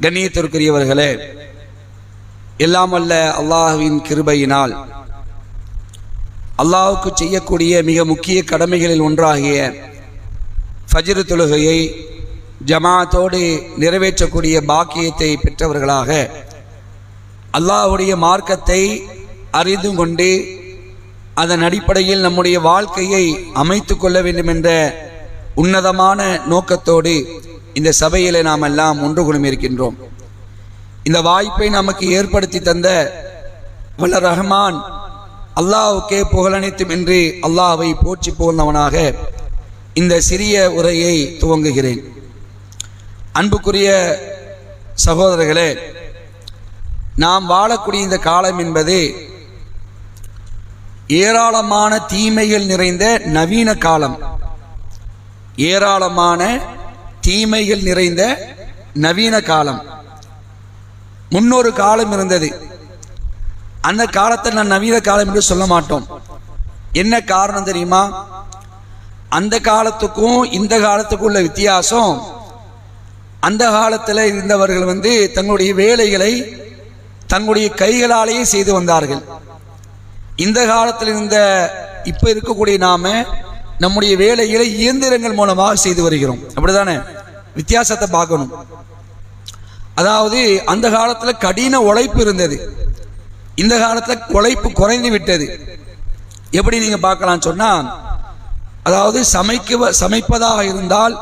கண்ணியத்திற்குரியவர்களே எல்லாம் அல்ல அல்லாஹுவின் கிருபையினால் அல்லாஹுக்கு செய்யக்கூடிய மிக முக்கிய கடமைகளில் ஒன்றாகிய ஃபஜ்ரு தொழுகையை ஜமாத்தோடு நிறைவேற்றக்கூடிய பாக்கியத்தை பெற்றவர்களாக அல்லாஹுடைய மார்க்கத்தை அறிந்து கொண்டு அதன் அடிப்படையில் நம்முடைய வாழ்க்கையை அமைத்து கொள்ள வேண்டும் என்ற உன்னதமான நோக்கத்தோடு இந்த சபையில் நாம் எல்லாம் ஒன்று குழுமி இருக்கின்றோம். இந்த வாய்ப்பை நமக்கு ஏற்படுத்தி தந்த வல்ல ரஹ்மான் அல்லாவுக்கே புகழனைத்தும் என்று அல்லாவை போற்றி புகழ்ந்தவனாக இந்த சிறிய உரையை துவங்குகிறேன். அன்புக்குரிய சகோதரர்களே நாம் வாழக்கூடிய இந்த காலம் என்பது ஏராளமான தீமைகள் நிறைந்த நவீன காலம். ஏராளமான தீமைகள் நிறைந்த நவீன காலம். முன்னொரு காலம் இருந்தது. அந்த காலத்தை நான் நவீன காலம் என்று சொல்ல மாட்டோம். என்ன காரணம் தெரியுமா? அந்த காலத்துக்கும் இந்த காலத்துக்கும் உள்ள வித்தியாசம் அந்த காலத்தில் இருந்தவர்கள் வந்து தங்களுடைய வேலைகளை தங்களுடைய கைகளாலேயே செய்து வந்தார்கள். இந்த காலத்தில் இருந்த இப்போ இருக்கக்கூடிய நாம நம்முடைய வேலைகளை இயந்திரங்கள் மூலமாக செய்து வருகிறோம். அப்படிதானே? வித்தியாசத்தை பார்க்கணும். அதாவது அந்த காலத்துல கடின உழைப்பு இருந்தது. இந்த காலத்துல உழைப்பு குறைந்து விட்டது. எப்படி நீங்க பார்க்கலாம் சொன்னால் அதாவது சமைக்க சமைப்பதாக இருந்தால்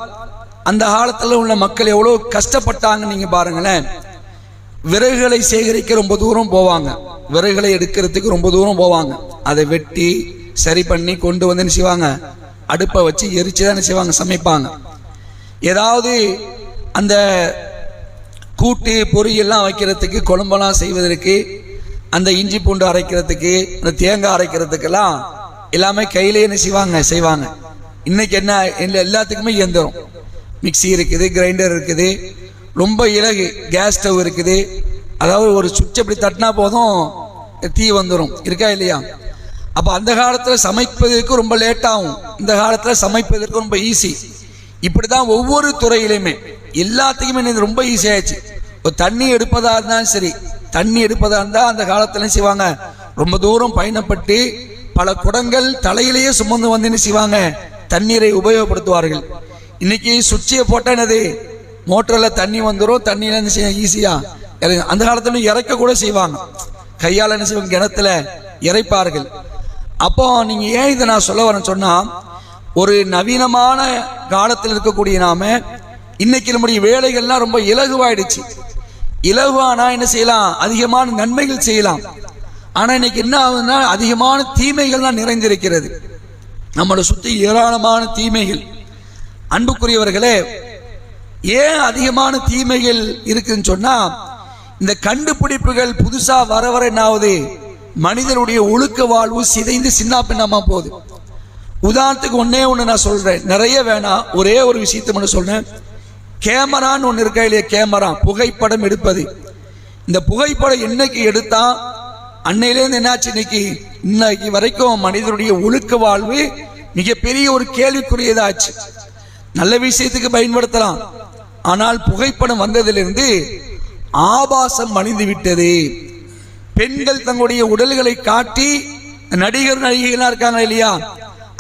அந்த காலத்துல உள்ள மக்கள் எவ்வளவு கஷ்டப்பட்டாங்க நீங்க பாருங்களேன். விறகுகளை சேகரிக்க ரொம்ப தூரம் போவாங்க. விறகுகளை எடுக்கிறதுக்கு ரொம்ப தூரம் போவாங்க. அதை வெட்டி சரி பண்ணி கொண்டு வந்து செய்வாங்க? அடுப்பை வச்சு எரிச்சு தான் செய்வாங்க சமைப்பாங்க. ஏதாவது அந்த கூட்டு பொரியெல்லாம் வைக்கிறதுக்கு குழம்பெல்லாம் செய்வதற்கு அந்த இஞ்சி பூண்டு அரைக்கிறதுக்கு அந்த தேங்காய் அரைக்கிறதுக்கெல்லாம் எல்லாமே கையிலே என்ன செய்வாங்க செய்வாங்க. இன்னைக்கு என்ன எல்லா- எல்லாத்துக்குமே இயந்திரம். மிக்ஸி இருக்குது கிரைண்டர் இருக்குது ரொம்ப இலகு கேஸ் ஸ்டவ் இருக்குது. அதாவது ஒரு சுவிட்ச் அப்படி தட்டினா போதும் தீ வந்துடும் இருக்கா இல்லையா? அப்போ அந்த காலத்தில் சமைப்பதற்கு ரொம்ப லேட்டாகும் இந்த காலத்தில் சமைப்பதற்கு ரொம்ப ஈஸி இப்படி தான் ஒவ்வொரு துறையிலையுமே எல்லாத்துக்குமே எனக்கு ரொம்ப ஈஸியாகிடுச்சு இப்போ தண்ணி எடுப்பதாக இருந்தாலும் சரி தண்ணி எடுப்பதாக இருந்தால் அந்த காலத்தில் செய்வாங்க? ரொம்ப தூரம் பயணப்பட்டு பல குடங்கள் தலையிலேயே சுமந்து வந்து செய்வாங்க? தண்ணீரை உபயோகப்படுத்துவார்கள். இன்னைக்கு சுவிட்சை போட்டால் என்னது? மோட்டரில் தண்ணி வந்துடும் தண்ணியில் என்ன செய்ய ஈஸியாக அந்த காலத்துல இறக்க கூட செய்வாங்க. கையால் என்ன செய்வாங்க? கிணத்துல இறைப்பார்கள். அப்போ நீங்க ஏன் இதை நான் சொல்ல வரேன்னு சொன்னா ஒரு நவீனமான காலத்தில் இருக்கக்கூடிய நாம இன்னைக்கு நம்முடைய வேலைகள்லாம் ரொம்ப இலகுவாயிடுச்சு. இலகுவானா என்ன செய்யலாம்? அதிகமான நன்மைகள் செய்யலாம். ஆனா இன்னைக்கு என்ன ஆகுதுன்னா அதிகமான தீமைகள் தான் நிறைந்திருக்கிறது. நம்மளை சுத்தி ஏராளமான தீமைகள். அன்புக்குரியவர்களே ஏன் அதிகமான தீமைகள் இருக்குன்னு சொன்னா இந்த கண்டுபிடிப்புகள் புதுசா வர வர என்ன ஆகுது? மனிதனுடைய ஒழுக்க வாழ்வு சிதைந்து சின்ன பின்னமா போகுது. உதாரணத்துக்கு ஒன்னே ஒன்று நான் சொல்றேன். நிறைய வேணாம் ஒரே ஒரு விஷயத்தை மட்டும் சொல்றேன். கேமரான்னு ஒன்று இருக்கா இல்லையா? கேமரா. புகைப்படம் எடுப்பது. இந்த புகைப்படம் என்னைக்கு எடுத்தா அன்னையிலேருந்து என்னாச்சு இன்னைக்கு? இன்னைக்கு வரைக்கும் மனிதனுடைய ஒழுக்க வாழ்வு மிகப்பெரிய ஒரு கேள்விக்குரியதாச்சு. நல்ல விஷயத்துக்கு பயன்படுத்தலாம். ஆனால் புகைப்படம் வந்ததிலிருந்து ஆபாசம் மணிந்து விட்டது. பெண்கள் தங்களுடைய உடல்களை காட்டி நடிகர் நடிகைகளா இருக்காங்க இல்லையா?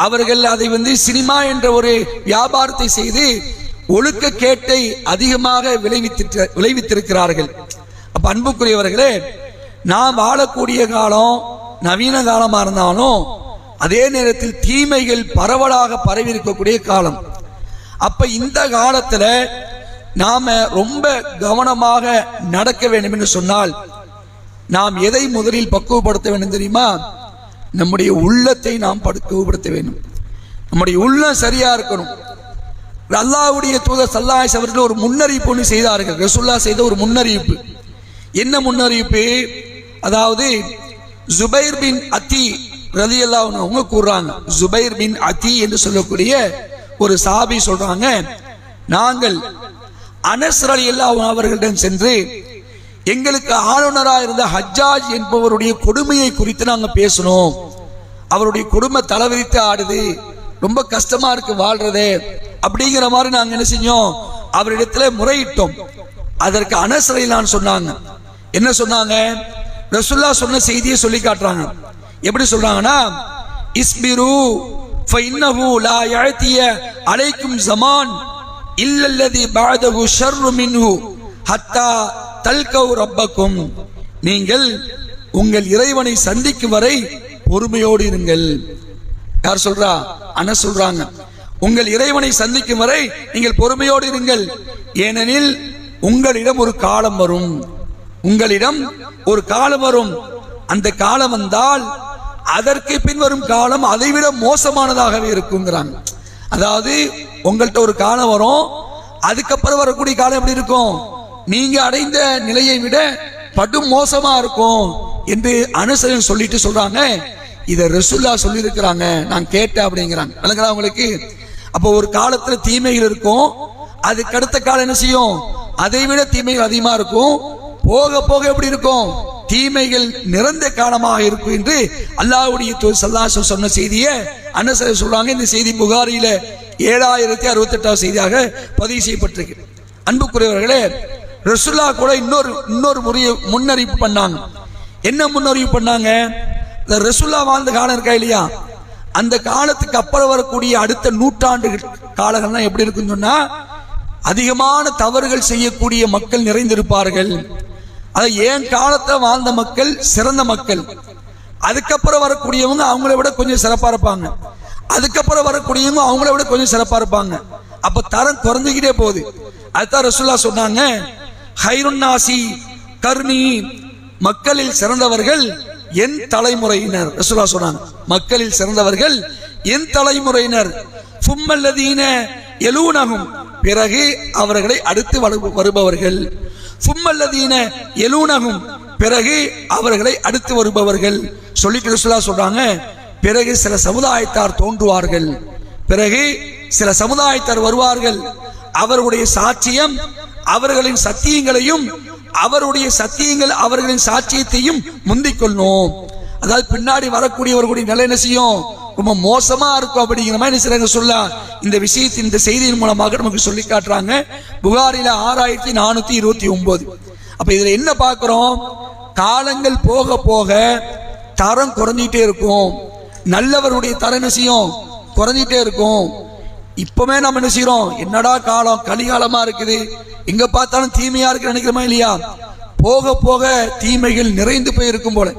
அவர்கள் அதை வந்து சினிமா என்ற ஒரு வியாபாரத்தை செய்து ஒழுக்க கேட்டை அதிகமாக விளைவித்து விளைவித்திருக்கிறார்கள். அப்ப அன்புக்குரியவர்களே நாம் வாழக்கூடிய காலம் நவீன காலமா இருந்தாலும் அதே நேரத்தில் தீமைகள் பரவலாக பரவி இருக்கக்கூடிய காலம். அப்ப இந்த காலத்துல நாம ரொம்ப கவனமாக நடக்க வேண்டும் என்று சொன்னால் நாம் எதை முதலில் பக்குவப்படுத்த வேண்டும் தெரியுமா? நம்முடைய உள்ளத்தை நாம் பக்குவப்படுத்த வேண்டும். நம்முடைய உள்ளம் சரியா இருக்கணும். அல்லாவுடைய தூதர் சல்லாஹ் அவர்கள் ஒரு முன்னறிவிப்பு ஒன்று செய்தார்கள். ரசுல்லா செய்த ஒரு முன்னறிவிப்பு. என்ன முன்னறிவிப்பு? அதாவது ஜுபைர் பின் அத்தி ரதி அவங்க கூறுறாங்க. ஜுபைர் பின் அத்தி என்று சொல்லக்கூடிய ஒரு சாபி சொல்றாங்க. நாங்கள் அனஸ் அலி அவர்களிடம் சென்று எங்களுக்கு ஆளுநராக இருந்த ஹஜ்ஜாஜ் என்பவருடைய கொடுமையை குறித்து நாங்கள் பேசணும். அவருடைய குடும்ப தலைவிரித்து ஆடுது. ரொம்ப கஷ்டமா இருக்கு வாழ்றது. அப்படிங்கிற மாதிரி நாங்கள் என்ன செஞ்சோம்? அவரிடத்துல முறையிட்டோம். அதற்கு அனசரை சொன்னாங்க. என்ன சொன்னாங்க? ரசுல்லா சொன்ன செய்தியை சொல்லி காட்டுறாங்க. எப்படி சொல்றாங்கன்னா இஸ்பிரு ஃபைன்னஹு லா யஅதிய அலைக்கும் ஜமான் இல்லல்லதி பஅதஹு ஷர்ரு மின்ஹு ஹத்தா தல்கவு ரப்பக்கும். நீங்கள் உங்கள் இறைவனை சந்திக்கும் வரை பொறுமையோடு இருங்கள். யார் சொல்றா? அண்ணா சொல்றாங்க. உங்கள் இறைவனை சந்திக்கும் வரை நீங்கள் பொறுமையோடு இருங்கள். ஏனெனில் உங்களிடம் ஒரு காலம் வரும். உங்களிடம் ஒரு காலம் வரும். அந்த காலம் வந்தால் அதற்கு பின்வரும் காலம் அதைவிட மோசமானதாகவே இருக்குங்கிறாங்க. அதாவது உங்கள்கிட்ட ஒரு காலம் வரும். அதுக்கப்புறம் வரக்கூடிய காலம் எப்படி இருக்கும்? நீங்க அடைந்த நிலையை விட படும் மோசமா இருக்கும் என்று அனுசரன் சொல்லிட்டு சொல்றாங்க. இதை ரசுல்லா சொல்லியிருக்கிறாங்க. நான் கேட்டேன் அப்படிங்கிறாங்க. விளங்குறா உங்களுக்கு? அப்போ ஒரு காலத்துல தீமைகள் இருக்கும். அதுக்கு அடுத்த காலம் என்ன செய்யும்? அதை விட தீமைகள் அதிகமா இருக்கும். போக போக எப்படி இருக்கும்? தீமைகள் நிறந்த காலமாக இருக்கும் என்று அல்லாவுடைய தூதர் சொன்ன செய்தியை அன்னசர் சொல்றாங்க. இந்த செய்தி புகாரியில ஏழாயிரத்தி அறுபத்தெட்டாவது செய்தியாக பதிவு செய்யப்பட்டிருக்கு. அன்புக்குரியவர்களே ரசுல்லா கூட இன்னொரு இன்னொரு முறையை முன்னறிவிப்பு பண்ணாங்க. என்ன முன்னறிவிப்பு பண்ணாங்க? இந்த ரசுல்லா வாழ்ந்த காலம் இருக்கா இல்லையா? அந்த காலத்துக்கு அப்புறம் வரக்கூடிய அடுத்த நூற்றாண்டு காலங்கள்லாம் எப்படி இருக்குன்னு சொன்னா அதிகமான தவறுகள் செய்யக்கூடிய மக்கள் நிறைந்திருப்பார்கள். அதை ஏன் காலத்தை வாழ்ந்த மக்கள் சிறந்த மக்கள்? அதுக்கப்புறம் வரக்கூடியவங்க அவங்கள விட கொஞ்சம் சிறப்பாக இருப்பாங்க. அதுக்கப்புறம் வரக்கூடியவங்க அவங்கள விட கொஞ்சம் சிறப்பாக இருப்பாங்க. அப்போ தரம் குறைஞ்சிக்கிட்டே போகுது. அதுதான் ரசுல்லா சொன்னாங்க ஹைருன்னாசி கர்ணி மக்களில் சிறந்தவர்கள் என் தலைமுறையினர். ரசூலா சொன்னாங்க மக்களில் சிறந்தவர்கள் என் தலைமுறையினர். சும்மல்லதீன எலூனகும் பிறகு அவர்களை அடுத்து வருபவர்கள். சும்மல்லதீன எலூனகும் பிறகு அவர்களை அடுத்து வருபவர்கள். சொல்லிட்டு ரசூலா சொல்றாங்க பிறகு சில சமுதாயத்தார் தோன்றுவார்கள். பிறகு சில சமுதாயத்தார் வருவார்கள். அவர்களுடைய சாட்சியம் அவர்களின் சத்தியங்களையும் அவருடைய சத்தியங்கள் அவர்களின் சாட்சியத்தையும் முந்திக் கொள்ளும் அதாவது பின்னாடி வரக்கூடியவர்களுடைய நிலை என்ன செய்யும்? ரொம்ப மோசமா இருக்கும் அப்படிங்கிற மாதிரி என்ன சொல்ல இந்த விஷயத்தின் இந்த செய்தியின் மூலமாக நமக்கு சொல்லி காட்டுறாங்க. புகாரில ஆறாயிரத்தி நானூத்தி இருபத்தி ஒன்பது. அப்ப இதுல என்ன பார்க்கிறோம்? காலங்கள் போக போக தரம் குறைஞ்சிட்டே இருக்கும். நல்லவருடைய தரம் என்ன செய்யும்? குறைஞ்சிட்டே இருக்கும். இப்பவுமே நம்ம என்ன செய்யறோம் என்னடா காலம்? கலிகாலமா இருக்குது. எங்க பார்த்தாலும் தீமையா இருக்கு நினைக்கிறோமா இல்லையா? போக போக தீமைகள் நிறைந்து போய் இருக்கும் போல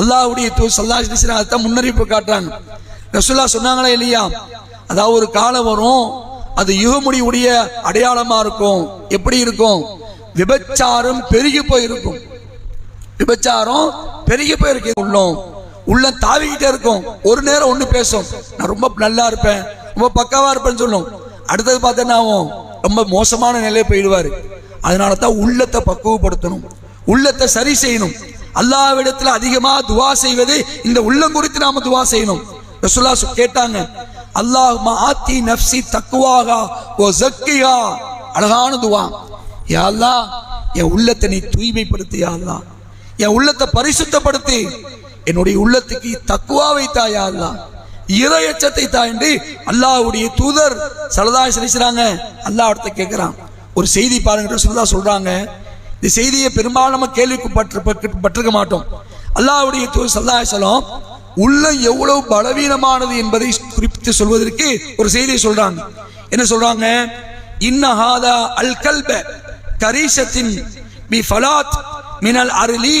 அல்லாவுடைய தூ சல்லா அதான் முன்னறிவிப்பு காட்டுறாங்க. ரசுல்லா சொன்னாங்களா இல்லையா? அதாவது ஒரு காலம் வரும் அது யுகமுடியுடைய அடையாளமா இருக்கும். எப்படி இருக்கும்? விபச்சாரம் பெருகி போயிருக்கும். விபச்சாரம் பெருகி போயிருக்கு உள்ளம் உள்ள தாவிக்கிட்டே இருக்கும். ஒரு நேரம் ஒன்று பேசும். நான் ரொம்ப நல்லா இருப்பேன். ரொம்ப பக்காவாக இருப்பேன்னு சொல்லும். அடுத்தது பார்த்தோன்னா ரொம்ப மோசமான நிலையை போயிடுவார். அதனால தான் உள்ளத்தை பக்குவப்படுத்தணும். உள்ளத்தை சரி செய்யணும். அல்லாவிடத்தில் அதிகமாக துவா செய்வது இந்த உள்ளம் குறித்து நாம துவா செய்யணும். ரசுல்லா கேட்டாங்க அல்லாஹ் ஆத்தி நப்சி தக்குவாகா ஓ ஜக்கியா அழகான துவா. யாழ்லா என் உள்ளத்தை நீ தூய்மைப்படுத்து யாழ்லா என் உள்ளத்தை பரிசுத்தப்படுத்தி. என்னுடைய உள்ளத்துக்கு தக்குவா வைத்தா யாழ்லா இரையச்சத்தை தாண்டி அல்லாவுடைய அல்லாஹ்வுடைய தூதர் சலதாய் சிரிச்சுறாங்க அல்லாஹ் இடத்த கேட்குறான் ஒரு செய்தி பாருங்க சொல்லா சொல்கிறாங்க இந்த செய்தியை பெரும்பாலும் நம்ம கேள்விப்பட்டு பட்டிருக்க மாட்டோம். அல்லாஹ்வுடைய தூதர் சல்லாஹ் சலம் உள்ள எவ்வளவு பலவீனமானது என்பதை குறிப்பிட்டு சொல்வதற்கு ஒரு செய்தியை சொல்றாங்க. என்ன சொல்றாங்க? இன்னஹாதா அல் கல்ப கரீசத்தின் பி ஃபலாத் மினல் அருளி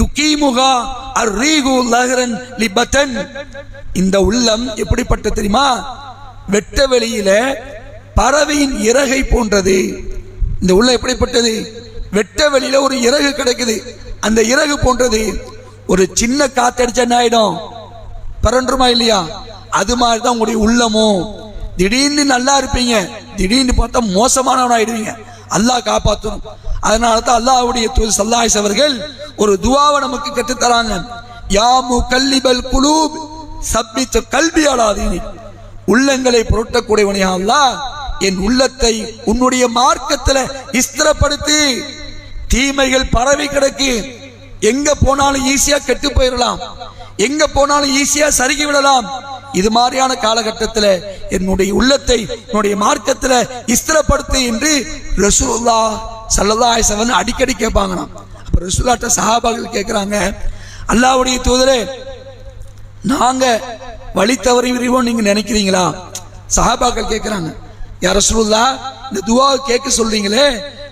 யுகீமுகா அர்ரீகு லஹரன் லிபத்தன் இந்த உள்ளம் எப்படிப்பட்ட தெரியுமா? வெட்ட வெளியில பறவையின் இறகை போன்றது. இந்த உள்ளம் எப்படிப்பட்டது? வெட்ட வெளியில ஒரு இறகு கிடைக்குது. அந்த இறகு போன்றது. ஒரு சின்ன காத்தடிச்சா என்ன ஆயிடும்? பரண்டுமா இல்லையா? அது மாதிரி தான் உங்களுடைய உள்ளமும் திடீர்னு நல்லா இருப்பீங்க. திடீர்னு பார்த்தா மோசமானவன் ஆயிடுவீங்க. அல்லாஹ் காப்பாற்றணும் அதனால தான் அல்லாஹ்வுடைய தூது சல்லாஹ் அவர்கள் ஒரு துவாவை நமக்கு கற்றுத்தராங்க. யாமு கல்லிபல் குலூப். சப்பிச்ச கல்வி அலாதீனி உள்ளங்களை புரட்டக்கூடியவனையா அல்லாஹ் என் உள்ளத்தை உன்னுடைய மார்க்கத்துல இஸ்திரப்படுத்தி தீமைகள் பரவி கிடக்கு. எங்க போனாலும் ஈஸியா கெட்டு போயிடலாம் எங்க போனாலும் ஈஸியா சருகி விடலாம். இது மாதிரியான காலகட்டத்தில் என்னுடைய உள்ளத்தை என்னுடைய மார்க்கத்தில் இஸ்திரப்படுத்து என்று ரசூல்லா சல்லல்லாஹு சவன் அடிக்கடி கேட்பாங்களாம். அப்ப ரசூல்லாட்ட சஹாபாக்கள் கேட்குறாங்க அல்லாவுடைய தூதரே நாங்க வழி தவறி விரிவோம் நீங்க நினைக்கிறீங்களா? சஹாபாக்கள் கேட்கிறாங்க யார் இந்த துவாவை கேட்க சொல்றீங்களே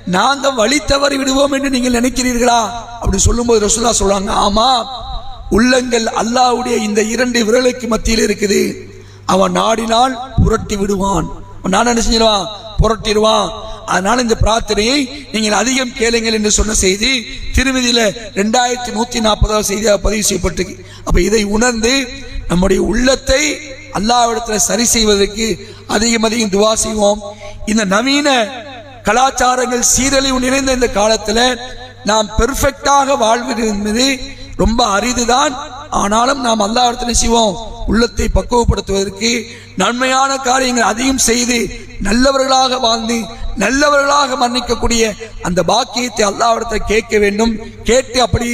நாங்க வழி தவறி விடுவோம் என்று நீங்கள் நினைக்கிறீர்களா? அப்படி சொல்லும்போது ரசூலா சொல்றாங்க ஆமா உள்ளங்கள் அல்லாவுடைய இந்த இரண்டு விரலுக்கு மத்தியில் இருக்குது. அவன் நாடினால் புரட்டி விடுவான். நான் என்ன செஞ்சிருவான்? புரட்டிடுவான். அதனால இந்த பிரார்த்தனையை நீங்கள் அதிகம் கேளுங்கள் என்று சொன்ன செய்தி திருமதியில ரெண்டாயிரத்தி நூத்தி நாற்பதாவது செய்தியாக பதிவு செய்யப்பட்டிருக்கு. அப்ப இதை உணர்ந்து நம்முடைய உள்ளத்தை அல்லாவிடத்துல சரி செய்வதற்கு அதிகம் அதிகம் துவா செய்வோம். இந்த நவீன கலாச்சாரங்கள் சீரழிவு நிறைந்த இந்த காலத்துல நாம் பெர்ஃபெக்டாக வாழ்வது என்பது ரொம்ப அரிதுதான். ஆனாலும் நாம் அல்லாவிடத்துல செய்வோம். உள்ளத்தை பக்குவப்படுத்துவதற்கு நன்மையான காரியங்கள் அதையும் செய்து நல்லவர்களாக வாழ்ந்து நல்லவர்களாக மரணிக்கக்கூடிய அந்த பாக்கியத்தை அல்லாவிடத்தில் கேட்க வேண்டும். கேட்டு அப்படி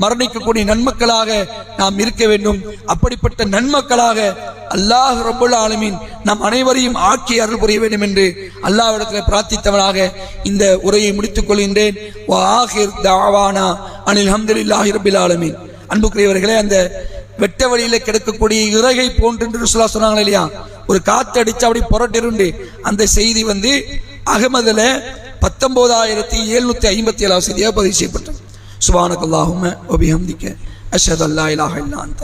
மரணிக்கக்கூடிய நன்மக்களாக நாம் இருக்க வேண்டும். அப்படிப்பட்ட நன்மக்களாக அல்லாஹ் ரபுல் ஆலமின் நம் அனைவரையும் ஆக்கி அருள் புரிய வேண்டும் என்று அல்லாவிடத்தில் பிரார்த்தித்தவனாக இந்த உரையை முடித்துக் கொள்கின்றேன். தாவானா அனில் ஹம்துலில்லாஹி ரபில் ஆலமின். அன்புக்குரியவர்களே அந்த வெட்ட வழியில கிடக்கக்கூடிய இறகை போன்று என்று சொன்னாங்க இல்லையா? ஒரு காத்து அடிச்சு அப்படி புரட்டிருண்டு. அந்த செய்தி வந்து அகமதுல பத்தொன்பதாயிரத்தி எழுநூத்தி ஐம்பத்தி ஏழாவது செய்தியாக பதிவு செய்யப்பட்டது. சுபானக்கல்லாஹும ஒபிஹம்திக்க அஷத் அல்லா இலாஹ இல்லா அந்த